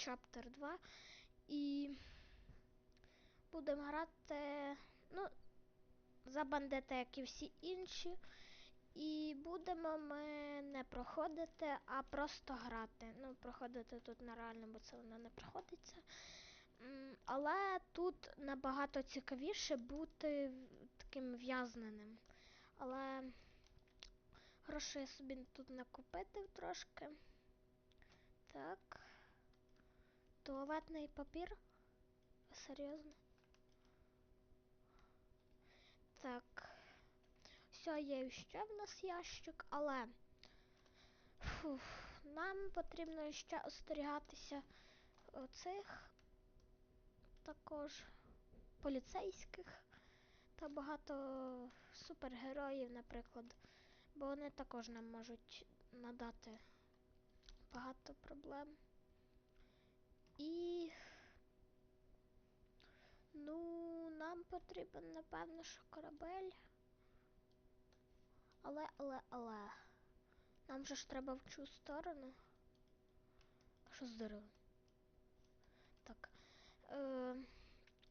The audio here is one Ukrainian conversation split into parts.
Chapter 2. І будемо грати, ну, за бандита, як і всі інші. І будемо ми не проходити, а просто грати. Ну, проходити тут нереально, бо це воно не проходиться. Але тут набагато цікавіше бути таким в'язненим. Але грошей собі тут накопити трошки. Так. Туалетний папір. Серйозно? Так. Все, є ще в нас ящик, але фух, нам потрібно ще остерігатися оцих також поліцейських та багато супергероїв, наприклад, бо вони також нам можуть надати багато проблем. І ну, нам потрібен, напевно, що корабель. Але, але, але. Нам же ж треба в цю сторону. А що з деревом? Так. Е,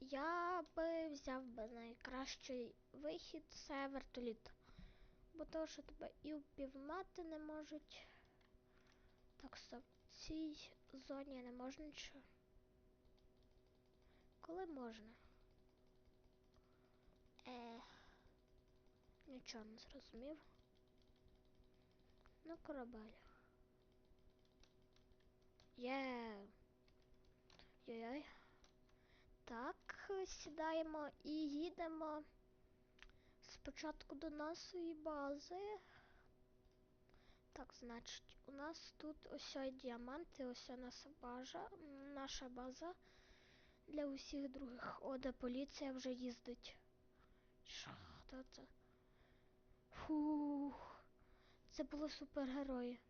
я би взяв би найкращий вихід це вертоліт. Бо то, що тебе і впіймати не можуть. Так, стоп. Цій зоні не можна нічого. Коли можна? Е, нічого не зрозумів. Ну, корабель. Є. Йой-йой. Так, сідаємо і їдемо спочатку до нашої бази. Так, значить, у нас тут ось ой діаманти, ось наша база, наша база для усіх других. О, де поліція вже їздить. Що це? Фух. Це були супергерої.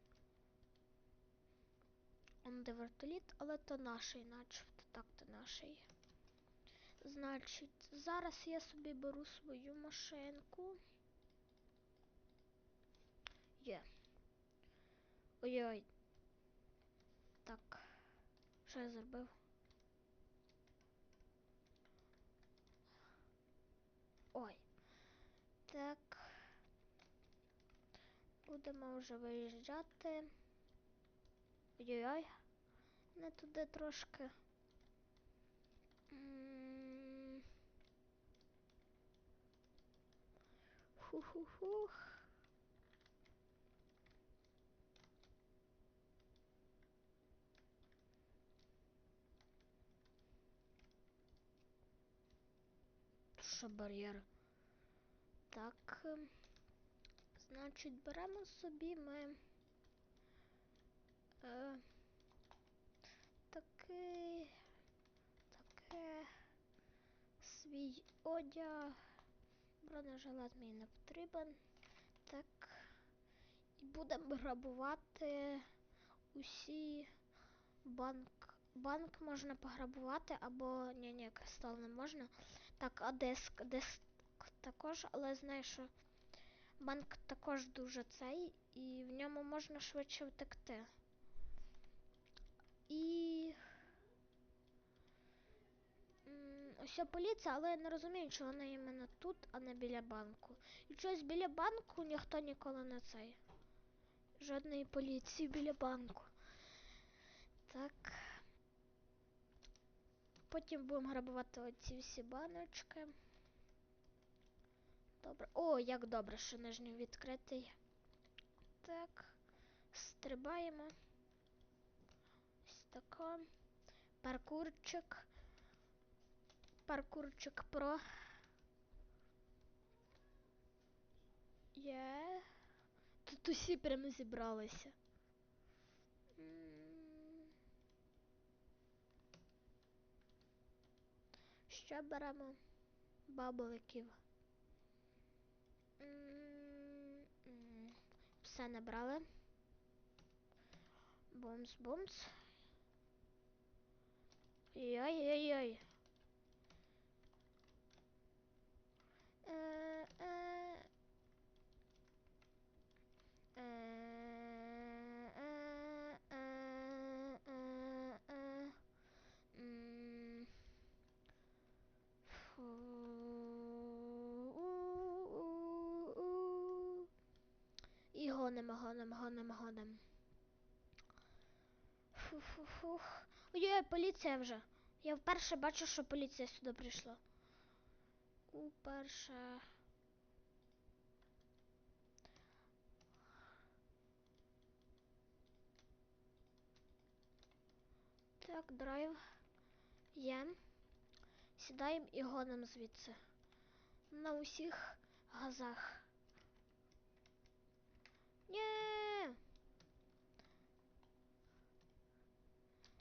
Он де вертоліт, але то наший, начебто так то наший. Значить, зараз я собі беру свою машинку. Є. Ой-ой. Так. Що я зробив? Ой. Так. Будемо вже виїжджати. Ой-ой-ой. Не туди трошки. М. Фу-ху-хух. Бар'єр? Так. ем, Значить, беремо собі ми. Е, такий. Таке. Свій одяг. Бронежилет мені не потрібен. Так. І будемо грабувати усі банк. Банк можна пограбувати або ні, ні, кристал не можна. Так, а диск, диск також, але знаю, що банк також дуже цей, і в ньому можна швидше втекти. І. Ось поліція, але я не розумію, чого вона іменно тут, а не біля банку. І щось біля банку ніхто ніколи не цей. Жодної поліції біля банку. Так. Потім будемо грабувати оці всі баночки. Добре. О, як добре, що нижній відкритий. Так. Стрибаємо. Ось тако. Паркурчик. Паркурчик про. Є. Тут усі прямо зібралися. Ще беремо м. Все набрали. Бумс, бумс. Ой-ой-ой. Е, е. Е, е, е, е, е. Гоним, гоним, гоним, гоним. Фу-фу-фух. Ой-ой, поліція вже. Я вперше бачу, що поліція сюди прийшла. Уперше. Так, драйв. Є. Сідаємо і гонимо звідси. На усіх газах. Ні.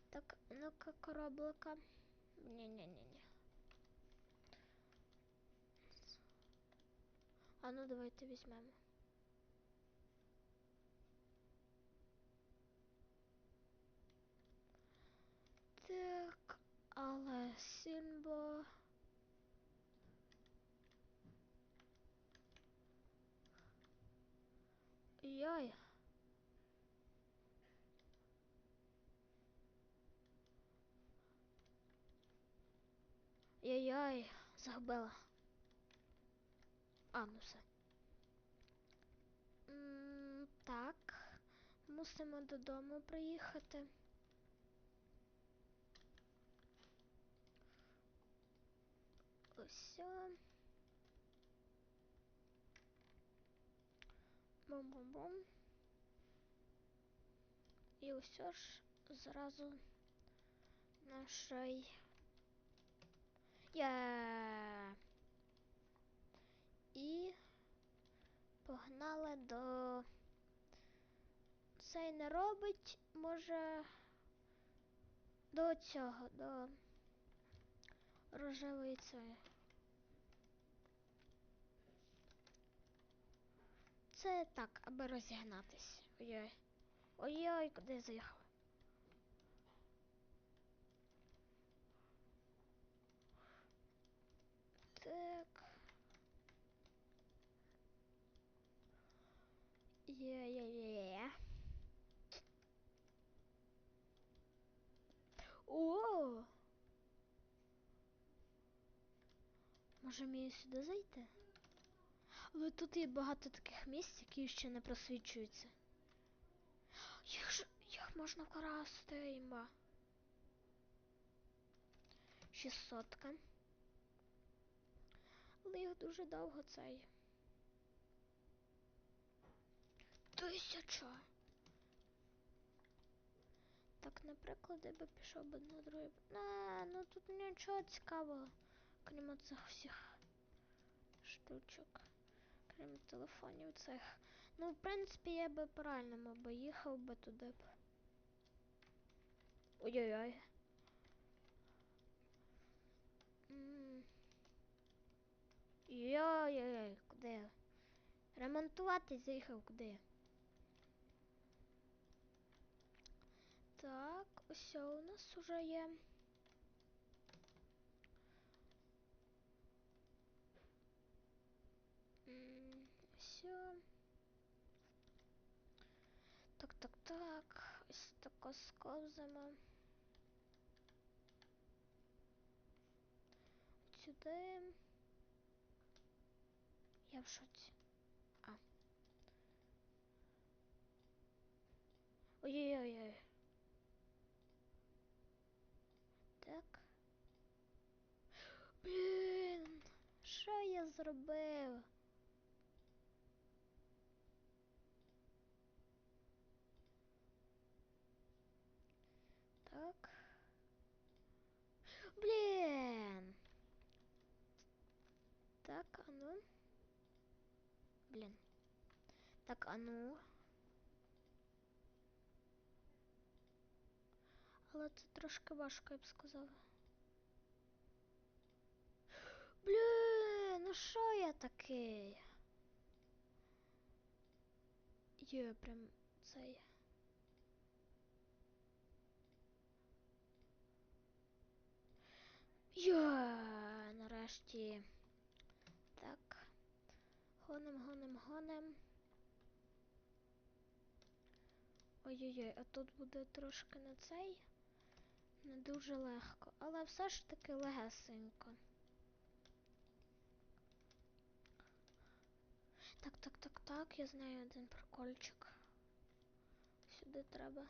Так, ну-ка, кораблика. Ні-ні-ні-ні. А ну давайте візьмемо. Так, але Сімбо. Йой. Яй-яй, загубила. А, ну все. М, Так, мусимо додому приїхати. Ось. Бум-бум-бум. І ось ж зразу нашей. Я. І погнали до. Цей не робить, може до цього, до рожевої цієї. Це так, аби розігнатись. Ой-ой. Ой-ой, куди я заїхав? Так. Є-є-є. О! Може мені сюди зайти? Але тут є багато таких місць, які ще не просвічуються. Їх ж їх можна вкрасти, імба. 600. Але їх дуже довго цей. Тисяча. Так, наприклад, я би пішов би на другий. А, ну тут нічого цікавого, крім цих всіх штучок. Крім телефонів цих. Ну, в принципі, я би правильно би їхав би туди б. Ой-ой-ой. М. Йой-йой, куди? Ремонтувати заїхав куди? Так, ось у нас уже є. Все. Так, так, так. Ось тако сковзимо. Сюди. Я в шоці. А. Ой-ой-ой. Так. Блін, що я зробив? Так. Блін. Так, а ну. Блін. Так, а ну. Але це трошки важко, я б сказала. Блін, ну що я такий? Є прям цей. Є, нарешті. Так. Гоним, гоним, гоним. Ой-ой-ой, а тут буде трошки на цей. Не дуже легко, але все ж таки легесенько. Так, так, так, Так, я знаю один прикольчик. Сюди треба.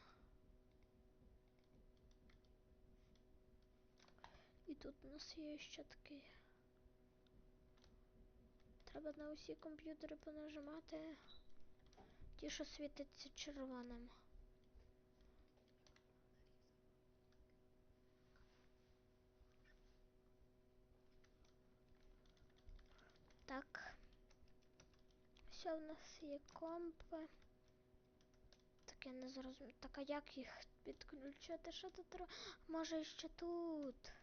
Тут у нас є ще такий. Треба на усі комп'ютери понажимати. Ті, що світяться червоним. Так. Все, в нас є компи. Так я не зрозумів. Так а як їх підключити? Що тут Може ще тут.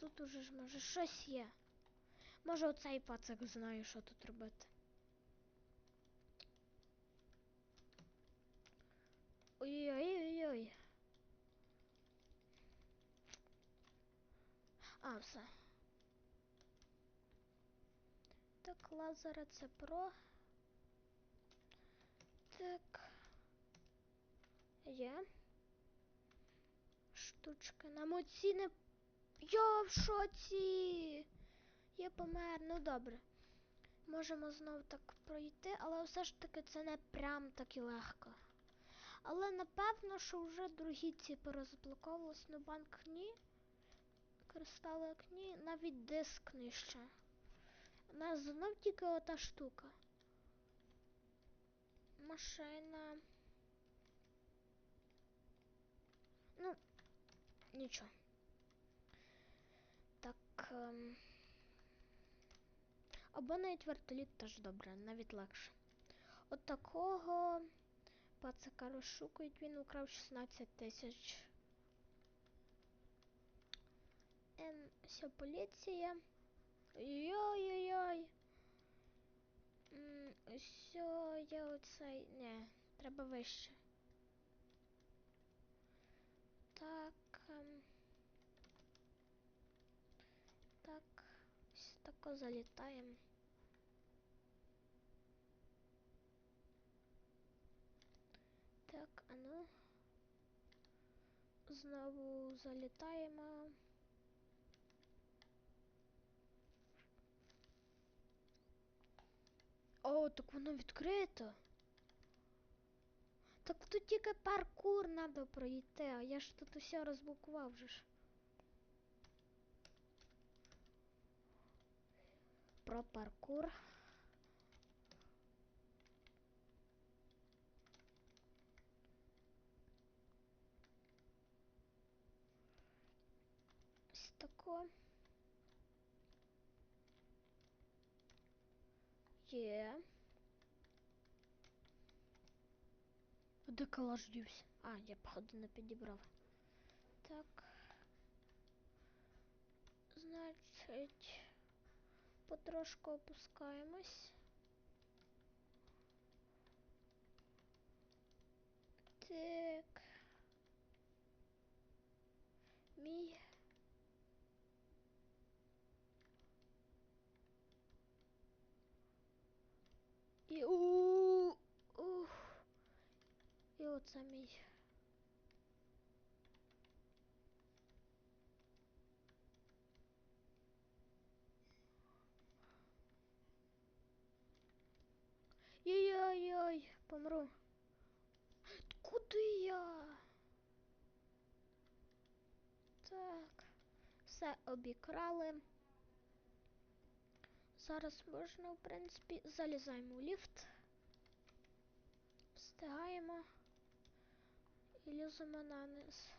Тут уже ж може щось є. Може оцей пацак знає, що тут робити. Ой-ой-ой-ой. А, все. Так, лазера це про. Так. Є. Штучки. Нам оці не. Я в шоці! Я помер, ну добре. Можемо знов так пройти, але все ж таки це не прям так і легко. Але напевно, що вже другі ці порозблоковувались, ну банк ні. Кристалик ні, навіть диск нижче. У нас знов тільки ота штука. Машина. Ну, нічого. Так. Ем... Або навіть вертоліт теж добре, навіть легше. От такого пацака розшукують, він украв 16 тисяч. Ем, все, поліція. Йой-йой-йой. Все, я оцей. Не, треба вище. Так. ем, Так. Ось тако залітаємо. Так, а ну. Знову залітаємо. О, так воно відкрито. Так тут тільки паркур треба пройти, а я ж тут усе розблокував вже ж. Про паркур. Ось тако. Є. А Де калаш дівся? А, я походу не підібрав. Так. Значить, потрошку опускаємось. Так. Мій. І у ух. І оце мій. Помру. Куди я? Так, все обікрали. Зараз можна, в принципі, залізаємо в ліфт. Встигаємо і ліземо на низ.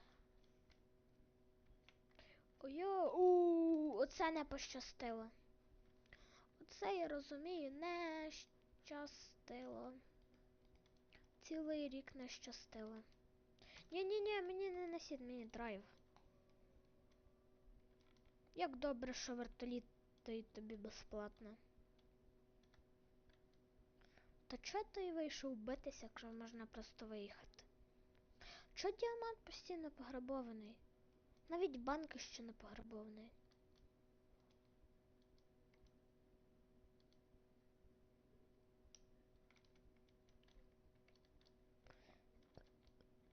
Ой-ой, у оце не пощастило. Оце я розумію, не щастило. Цілий рік не щастило. Ні-ні-ні, мені не несіть, мені драйв. Як добре, що вертоліт дають тобі безплатно. Та чого ти вийшов битися, якщо можна просто виїхати? Чого діамант постійно пограбований? Навіть банки ще не пограбований.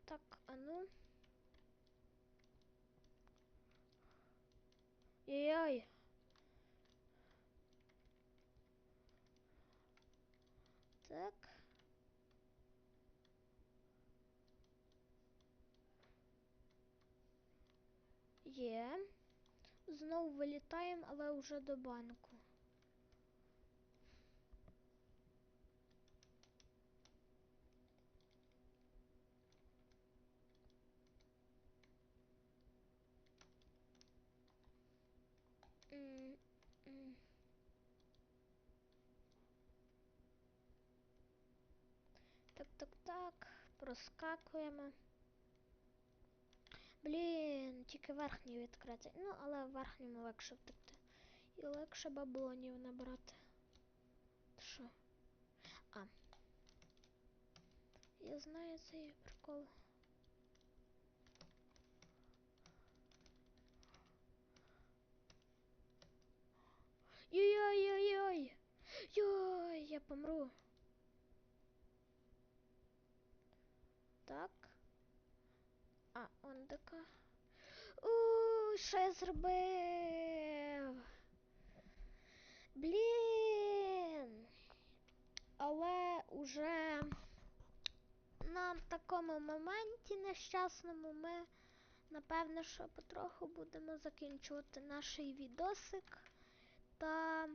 Так, а ну. Ой-ой. Так. Є. Знову вилітаємо, але вже до банку. М, м. Так, так, так. Проскакуємо. Блін, тільки верхній відкритий. Ну, але в верхньому легше втекти. І легше баблонів набрати. Що? А. Я знаю цей прикол. Йой-йой-йой-йой! Йой, я помру. Так. А, он така. У, що я зробив? Блін. Але уже на такому моменті нещасному ми, напевно, що потроху будемо закінчувати наш відосик. Та,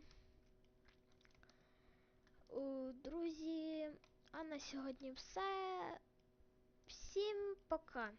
друзі, а на сьогодні все. Всім пока.